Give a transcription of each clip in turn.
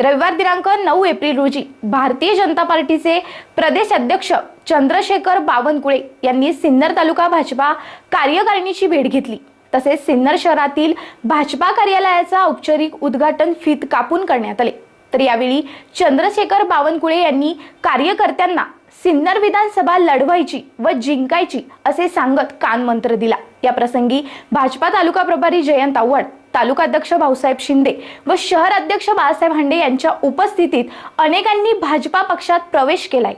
रविवार दिनांक नऊ एप्रिल रोजी भारतीय जनता पार्टीचे प्रदेश अध्यक्ष चंद्रशेखर बावनकुळे यांनी सिन्नर तालुका भाजपा कार्यकारिणीची भेट घेतली. तसेच सिन्नर शहरातील भाजपा कार्यालयाचा औपचारिक उद्घाटन फीत कापून करण्यात आले. तर यावेळी चंद्रशेखर बावनकुळे यांनी कार्यकर्त्यांना सिन्नर विधानसभा लढवायची व जिंकायची असे सांगत कानमंत्र दिला. या प्रसंगी भाजपा तालुका प्रभारी जयंत आव्हाड तालुका अध्यक्ष भाऊसाहेब शिंदे व शहर अध्यक्ष बाळासाहेब हांडे यांच्या उपस्थितीत अनेकांनी भाजपा पक्षात प्रवेश केलाय.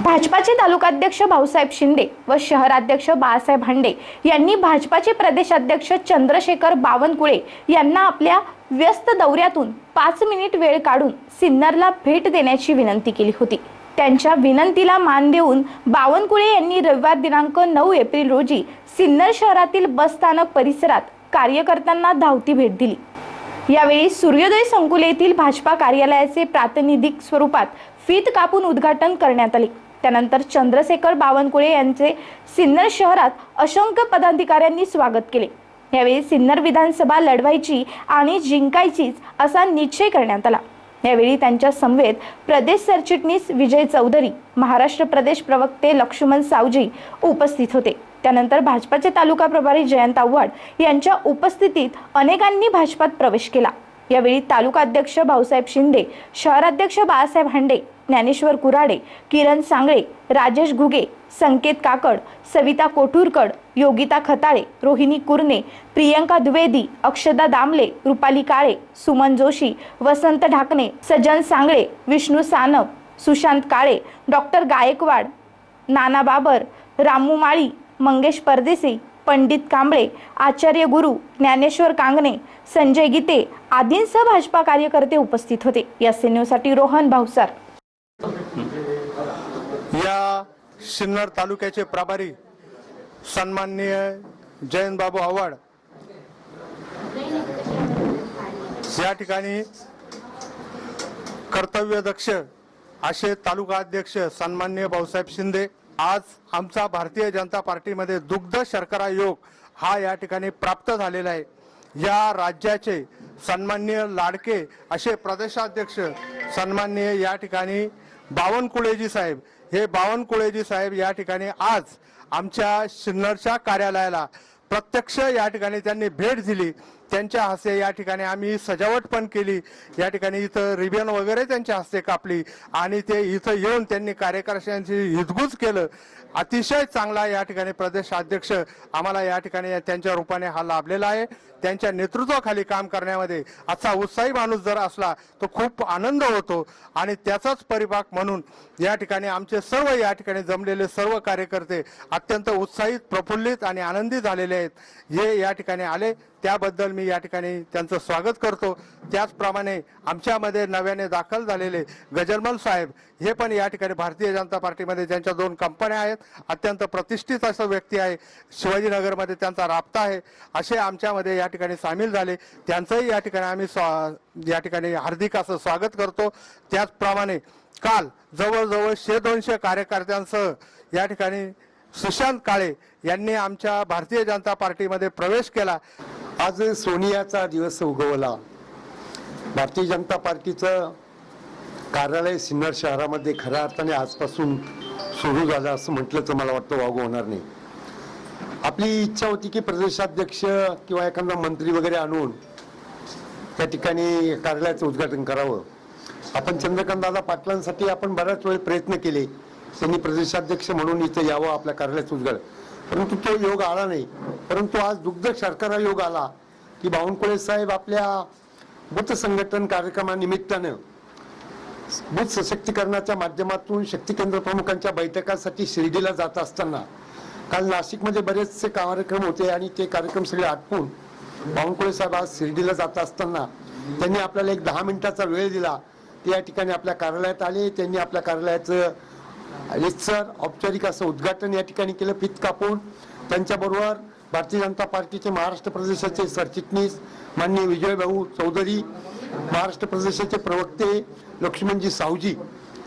भाजपाचे तालुकाध्यक्ष भाऊसाहेब शिंदे व शहराध्यक्ष बाळासाहेब हांडे यांनी भाजपाचे प्रदेशाध्यक्ष चंद्रशेखर बावनकुळे यांना आपल्या व्यस्त दौऱ्यातून पाच मिनिट वेळ काढून सिन्नरला भेट देण्याची विनंती केली होती. त्यांच्या विनंतीला मान देऊन बावनकुळे यांनी रविवार दिनांक नऊ एप्रिल रोजी सिन्नर शहरातील बस स्थानक परिसरात कार्यकर्त्यांना धावती भेट दिली. यावेळी सूर्योदय संकुल येथील भाजपा कार्यालयाचे प्रातिनिधिक स्वरूपात फीत कापून उद्घाटन करण्यात आले. त्यानंतर चंद्रशेखर बावनकुळे यांचे सिन्नर शहरात असंख्य पदाधिकाऱ्यांनी स्वागत केले. यावेळी सिन्नर विधानसभा लढवायची आणि जिंकायचीच असा निश्चय करण्यात आला. यावेळी त्यांच्या समवेत प्रदेश सरचिटणीस विजय चौधरी महाराष्ट्र प्रदेश प्रवक्ते लक्ष्मण सावजी उपस्थित होते. त्यानंतर भाजपाचे तालुका प्रभारी जयंत आव्हाड यांच्या उपस्थितीत अनेकांनी भाजपात प्रवेश केला. यावेळी तालुका अध्यक्ष भाऊसाहेब शिंदे शहराध्यक्ष बाळासाहेब हांडे ज्ञानेश्वर कुराडे किरण सांगळे राजेश घुगे संकेत काकड सविता कोठूरकड योगिता खताळे रोहिणी कुरणे प्रियंका द्विवेदी अक्षदा दामले रुपाली काळे सुमन जोशी वसंत ढाकणे सजन सांगळे विष्णू सानप सुशांत काळे डॉक्टर गायकवाड नाना बाबर रामू माळी मंगेश परदेसी पंडित कांबळे आचार्य गुरु ज्ञानेश्वर कांगणे संजय गीते आदींसह भाजपा कार्यकर्ते उपस्थित होते. या न्यूजसाठी रोहन भावसार या सिन्नर तालुक्याचे प्रभारी सन्माननीय जयंतबाबू आव्हाड. या ठिकाणी कर्तव्यदक्ष असे तालुका अध्यक्ष सन्माननीय भाऊसाहेब शिंदे आज आमचा भारतीय जनता पार्टीमध्ये दुग्ध शर्करा योग हा या ठिकाणी प्राप्त झालेला आहे. या राज्याचे सन्माननीय लाडके असे प्रदेशाध्यक्ष सन्माननीय या ठिकाणी बावनकुळेजी साहेब हे बावनकुळेजी साहेब या ठिकाणी आज आमच्या सिन्नरच्या कार्यालयाला प्रत्यक्ष या ठिकाणी त्यांनी भेट दिली. त्यांच्या हस्ते या ठिकाणी आम्ही सजावट पण केली. या ठिकाणी इथं रिबन वगैरे त्यांच्या हस्ते कापली. आणि ते इथं येऊन त्यांनी कार्यकर्त्यांची हितगुज केलं. अतिशय चांगला या ठिकाणी प्रदेश अध्यक्ष आम्हाला या ठिकाणी त्यांच्या रूपाने हा लाभलेला आहे. त्यांच्या नेतृत्वाखाली काम करण्यामध्ये असा उत्साही माणूस जर असला तर खूप आनंद होतो. आणि त्याचाच परिपाक म्हणून या ठिकाणी आमचे सर्व या ठिकाणी जमलेले सर्व कार्यकर्ते अत्यंत उत्साहित प्रफुल्लित आणि आनंदी झालेले आहेत. हे या ठिकाणी आले. त्याबद्दल मी या ठिकाणी त्यांचं स्वागत करतो. त्याचप्रमाणे आमच्यामध्ये नव्याने दाखल झालेले गजरमल साहेब हे पण या ठिकाणी भारतीय जनता पार्टीमध्ये ज्यांच्या दोन कंपन्या आहेत अत्यंत प्रतिष्ठित असं व्यक्ती आहे. शिवाजीनगरमध्ये त्यांचा राबता आहे. असे आमच्यामध्ये या ठिकाणी सामील झाले. त्यांचंही या ठिकाणी आम्ही स्वा या ठिकाणी हार्दिक असं स्वागत करतो. त्याचप्रमाणे काल जवळजवळ शे दोनशे कार्यकर्त्यांसह या ठिकाणी सुशांत काळे यांनी आमच्या भारतीय जनता पार्टीमध्ये प्रवेश केला. आज सोनियाचा दिवस उगवला. भारतीय जनता पार्टीचं कार्यालय सिन्नर शहरामध्ये खऱ्या अर्थाने आजपासून सुरू झालं असं म्हटलं तर मला वाटतं वागू होणार नाही. आपली इच्छा होती की प्रदेशाध्यक्ष किंवा एखादा मंत्री वगैरे आणून त्या ठिकाणी कार्यालयाचं उद्घाटन करावं. आपण चंद्रकांत दादा पाटलांसाठी आपण बऱ्याच वेळ प्रयत्न केले. त्यांनी प्रदेशाध्यक्ष म्हणून इथं यावं आपल्या कार्यालयाचं उद्घाटन. परंतु तो योग आला नाही. परंतु आज दुग्ध शर्करा योग आला की बावनकुळे साहेब आपल्या बुद्ध संघटन कार्यक्रमानिमित्तानं बुद्ध सशक्तीकरणाच्या माध्यमातून शक्ती केंद्र प्रमुखांच्या बैठकासाठी शिर्डीला जात असताना काल नाशिकमध्ये बरेचसे कार्यक्रम होते आणि ते कार्यक्रम सगळे आटपून बावनकुळे साहेब आज शिर्डीला जात असताना त्यांनी आपल्याला एक दहा मिनिटाचा वेळ दिला. ते या ठिकाणी आपल्या कार्यालयात आले. त्यांनी आपल्या कार्यालयाचं रितसर औपचारिक असं उद्घाटन या ठिकाणी केलं फित कापून. त्यांच्याबरोबर भारतीय जनता पार्टीचे महाराष्ट्र प्रदेशाचे सरचिटणीस माननीय विजयभाऊ चौधरी महाराष्ट्र प्रदेशाचे प्रवक्ते लक्ष्मणजी सावजी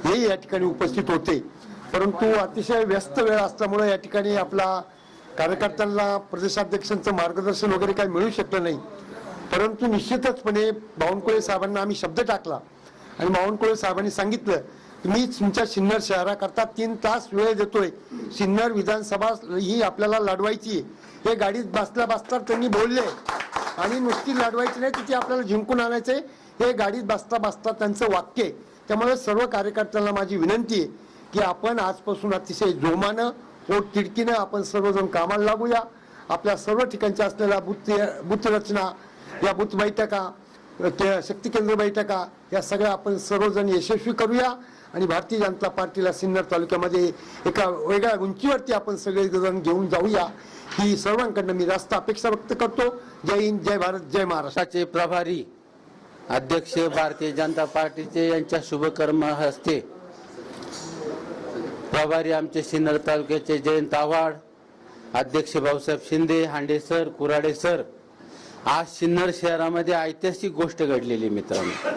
हे या ठिकाणी उपस्थित होते. परंतु अतिशय व्यस्त वेळ असल्यामुळे या ठिकाणी आपला कार्यकर्त्यांना प्रदेशाध्यक्षांचं मार्गदर्शन वगैरे काही मिळू शकलं नाही. परंतु निश्चितचपणे बावनकुळे साहेबांना आम्ही शब्द टाकला आणि बावनकुळे साहेबांनी सांगितलं मी तुमच्या सिन्नर शहराकरता तीन तास वेळ देतोय. सिन्नर विधानसभा ही आपल्याला लढवायची हे गाडीत बसल्या बसता त्यांनी बोलले. आणि नुसती लढवायची नाही तिथे आपल्याला जिंकून आणायचे हे गाडीत बसता बसता त्यांचं वाक्य त्यामुळे सर्व कार्यकर्त्यांना माझी विनंती आहे की आपण आजपासून अतिशय जोमानं पोट तिडकीनं आपण सर्वजण कामाला लागूया. आपल्या सर्व ठिकाणच्या असलेल्या बुथ बुथ रचना या बुथ बैठका त्या शक्ती केंद्र बैठका या सगळ्या आपण सर्वजण यशस्वी करूया. आणि भारतीय जनता पार्टीला सिन्नर तालुक्यामध्ये एका वेगळ्या उंचीवरती आपण सगळे जण घेऊन जाऊया. ही सर्वांकडनं मी रास्त अपेक्षा व्यक्त करतो. जय हिंद जय भारत जय महाराष्ट्राचे प्रभारी अध्यक्ष भारतीय जनता पार्टीचे यांच्या शुभकर्म हस्ते प्रभारी आमचे सिन्नर तालुक्याचे जयंत आव्हाड अध्यक्ष भाऊसाहेब शिंदे हांडे सर कुराडे सर आज सिन्नर शहरामध्ये ऐतिहासिक गोष्ट घडलेली मित्रांनो.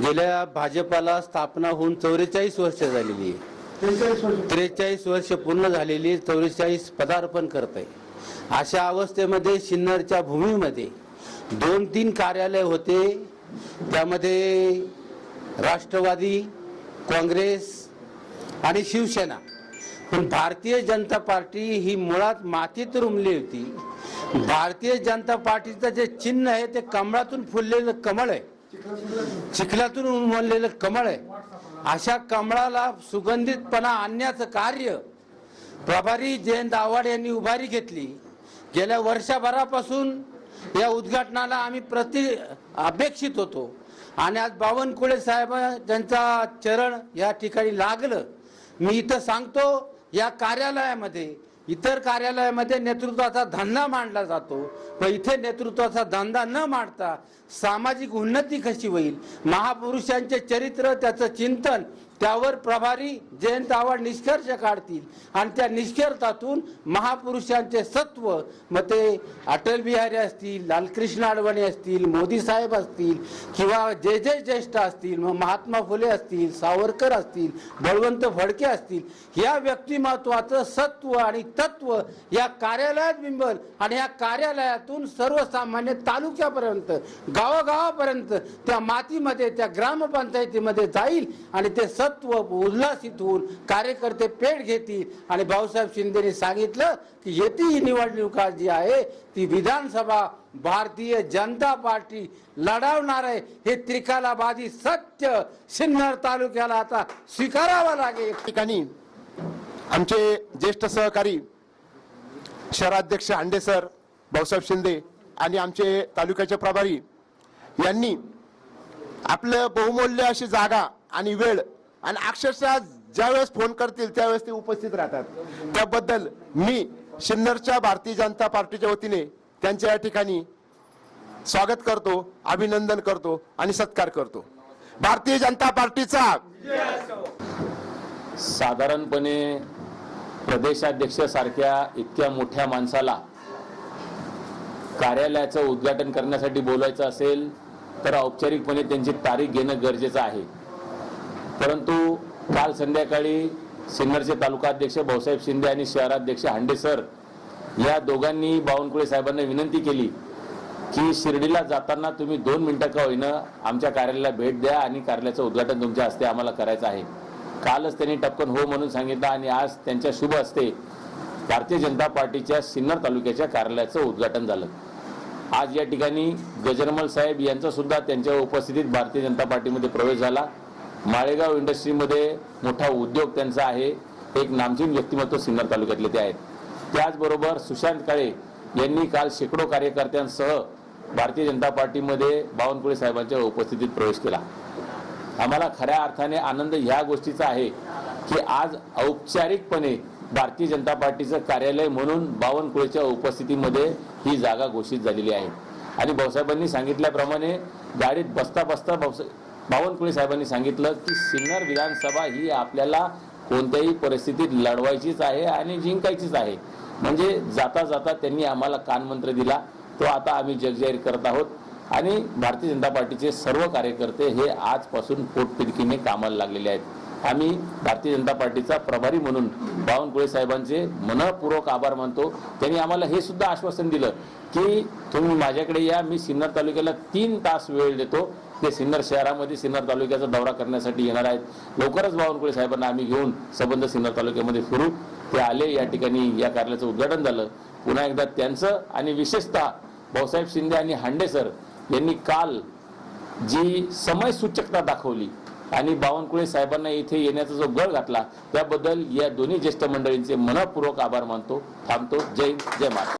गेल्या भाजपाला स्थापना होऊन चौवेचाळीस वर्ष झालेली आहे. त्रेचाळीस वर्ष. पूर्ण झालेली चौवेचाळीस पदार्पण करत आहे अशा अवस्थेमध्ये सिन्नरच्या भूमीमध्ये दोन तीन कार्यालय होते. त्यामध्ये राष्ट्रवादी काँग्रेस आणि शिवसेना. पण भारतीय जनता पार्टी ही मुळात मातीत रुमली होती. भारतीय जनता पार्टीचं जे चिन्ह आहे ते कमळातून फुललेलं कमळ आहे. चिखलातून उमललेलं कमळ आहे. अशा कमळाला सुगंधितपणा आणण्याचं कार्य प्रभारी जयंत आव्हाड यांनी उभारी घेतली. गेल्या वर्षभरापासून या उद्घाटनाला आम्ही प्रति अपेक्षित होतो. आणि आज बावनकुळे साहेब त्यांचा चरण या ठिकाणी लागलं. मी इथं सांगतो या कार्यालयामध्ये इतर कार्यालयामध्ये नेतृत्वाचा धंदा मांडला जातो. पण इथे नेतृत्वाचा धंदा न मांडता सामाजिक उन्नती कशी होईल? महापुरुषांचे चरित्र त्याचं चिंतन त्यावर प्रभारी जयंत आव्हाड निष्कर्ष काढतील. आणि त्या निष्कर्षातून महापुरुषांचे सत्व मग ते अटल बिहारी असतील लालकृष्ण अडवाणी असतील मोदी साहेब असतील किंवा जे जे ज्येष्ठ असतील मग महात्मा फुले असतील सावरकर असतील बळवंत फडके असतील या व्यक्तिमत्वाचं सत्व आणि तत्व या कार्यालयात बिंबल आणि या कार्यालयातून सर्वसामान्य तालुक्यापर्यंत गावागावापर्यंत त्या मातीमध्ये त्या ग्रामपंचायतीमध्ये जाईल आणि ते सत्व उल्हासित होऊन कार्यकर्ते पेट घेतील आणि भाऊसाहेब शिंदेने सांगितलं की येते ही निवडणुका जी आहे ती विधानसभा भारतीय जनता पार्टी लढवणार आहे. हे त्रिकालाबादी सत्य सिन्नर तालुक्याला आता स्वीकारावं लागेल. ठिकाणी आमचे ज्येष्ठ सहकारी शहराध्यक्ष हांडे सर भाऊसाहेब शिंदे आणि आमचे तालुक्याचे प्रभारी यांनी आपलं बहुमूल्य अशी जागा आणि वेळ आणि अक्षरशः ज्यावेळेस फोन करतील त्यावेळेस ते उपस्थित राहतात. त्याबद्दल मी सिन्नरच्या भारतीय जनता पार्टीच्या वतीने त्यांच्या या ठिकाणी स्वागत करतो अभिनंदन करतो आणि सत्कार करतो. भारतीय जनता पार्टीचा साधारणपणे प्रदेशाध्यक्ष सारख्या इतक्या मोठ्या माणसाला कार्यालयाचं उद्घाटन करण्यासाठी बोलायचं असेल तर औपचारिकपणे त्यांची तारीख घेणं गरजेचं आहे. परंतु काल संध्याकाळी सिन्नरचे तालुका अध्यक्ष भाऊसाहेब शिंदे आणि शहराध्यक्ष हांडे सर या दोघांनी बावनकुळे साहेबांना विनंती केली की शिर्डीला जाताना तुम्ही दोन मिनटं का होईना आमच्या कार्यालयाला भेट द्या आणि कार्यालयाचं उद्घाटन तुमच्या हस्ते आम्हाला करायचं आहे. कालच त्यांनी टपकन हो म्हणून सांगितलं आणि आज त्यांच्या शुभ हस्ते भारतीय जनता पार्टीच्या सिन्नर तालुक्याच्या कार्यालयाचं उद्घाटन झालं. आज या ठिकाणी गजरमल साहेब यांचा सुद्धा त्यांच्या उपस्थितीत भारतीय जनता पार्टीमध्ये प्रवेश झाला. माळेगाव इंडस्ट्रीमध्ये मोठा उद्योग त्यांचा आहे. एक नामचीन व्यक्तिमत्व सिन्नर तालुक्यातले ते आहेत. त्याचबरोबर सुशांत काळे यांनी काल शेकडो कार्यकर्त्यांसह भारतीय जनता पार्टीमध्ये बावनकुळे साहेबांच्या उपस्थितीत प्रवेश केला. आम्हाला खऱ्या अर्थाने आनंद ह्या गोष्टीचा आहे की आज औपचारिकपणे भारतीय जनता पार्टीचं कार्यालय म्हणून बावनकुळेच्या उपस्थितीमध्ये ही जागा घोषित झालेली आहे. आणि भाऊसाहेबांनी सांगितल्याप्रमाणे गाडीत बसता बसता भाऊसा बावनकुळे साहेबांनी सांगितलं की सिन्नर विधानसभा ही आपल्याला कोणत्याही परिस्थितीत लढवायचीच आहे आणि जिंकायचीच आहे. म्हणजे जाता जाता त्यांनी आम्हाला कानमंत्र दिला. तो आता आम्ही जगजाहीर करत आहोत. आणि भारतीय जनता पार्टीचे सर्व कार्यकर्ते हे आजपासून पोटपिडकीने कामाला लागलेले आहेत. आम्ही भारतीय जनता पार्टीचा प्रभारी म्हणून बावनकुळे साहेबांचे मनपूर्वक आभार मानतो. त्यांनी आम्हाला हे सुद्धा आश्वासन दिलं की तुम्ही माझ्याकडे या मी सिन्नर तालुक्याला तीन तास वेळ देतो. ते सिन्नर शहरामध्ये सिन्नर तालुक्याचा दौरा करण्यासाठी येणार आहेत. लवकरच बावनकुळे साहेबांना आम्ही घेऊन संबंध सिन्नर तालुक्यामध्ये फिरू. ते आले या ठिकाणी या कार्यालयाचं उद्घाटन झालं. पुन्हा एकदा त्यांचं आणि विशेषतः भाऊसाहेब शिंदे आणि हांडे सर यांनी काल जी समय सूचकता दाखवली आणि बावनकुळे साहेबांना इथे येण्याचा जो गळ घातला त्याबद्दल या दोन्ही ज्येष्ठ मंडळींचे मनपूर्वक आभार मानतो थांबतो. जय जय महाराज